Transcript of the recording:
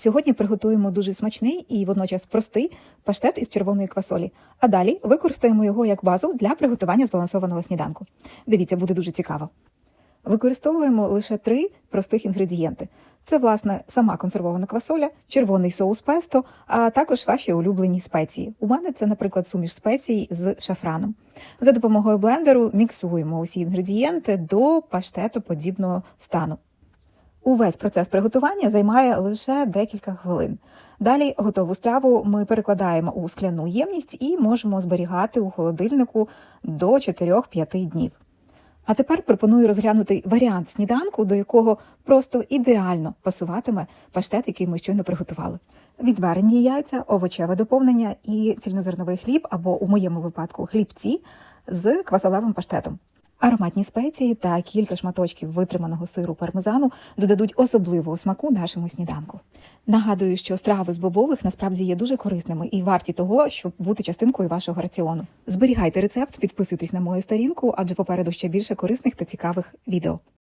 Сьогодні приготуємо дуже смачний і водночас простий паштет із червоної квасолі. А далі використаємо його як базу для приготування збалансованого сніданку. Дивіться, буде дуже цікаво. Використовуємо лише три простих інгредієнти: це, власне, сама консервована квасоля, червоний соус песто, а також ваші улюблені спеції. У мене це, наприклад, суміш спецій з шафраном. За допомогою блендеру міксуємо усі інгредієнти до паштету подібного стану. Увесь процес приготування займає лише декілька хвилин. Далі готову страву ми перекладаємо у скляну ємність і можемо зберігати у холодильнику до 4-5 днів. А тепер пропоную розглянути варіант сніданку, до якого просто ідеально пасуватиме паштет, який ми щойно приготували. Відварені яйця, овочеве доповнення і цільнозерновий хліб, або у моєму випадку хлібці з квасолевим паштетом. Ароматні спеції та кілька шматочків витриманого сиру пармезану додадуть особливого смаку нашому сніданку. Нагадую, що страви з бобових насправді є дуже корисними і варті того, щоб бути частинкою вашого раціону. Зберігайте рецепт, підписуйтесь на мою сторінку, адже попереду ще більше корисних та цікавих відео.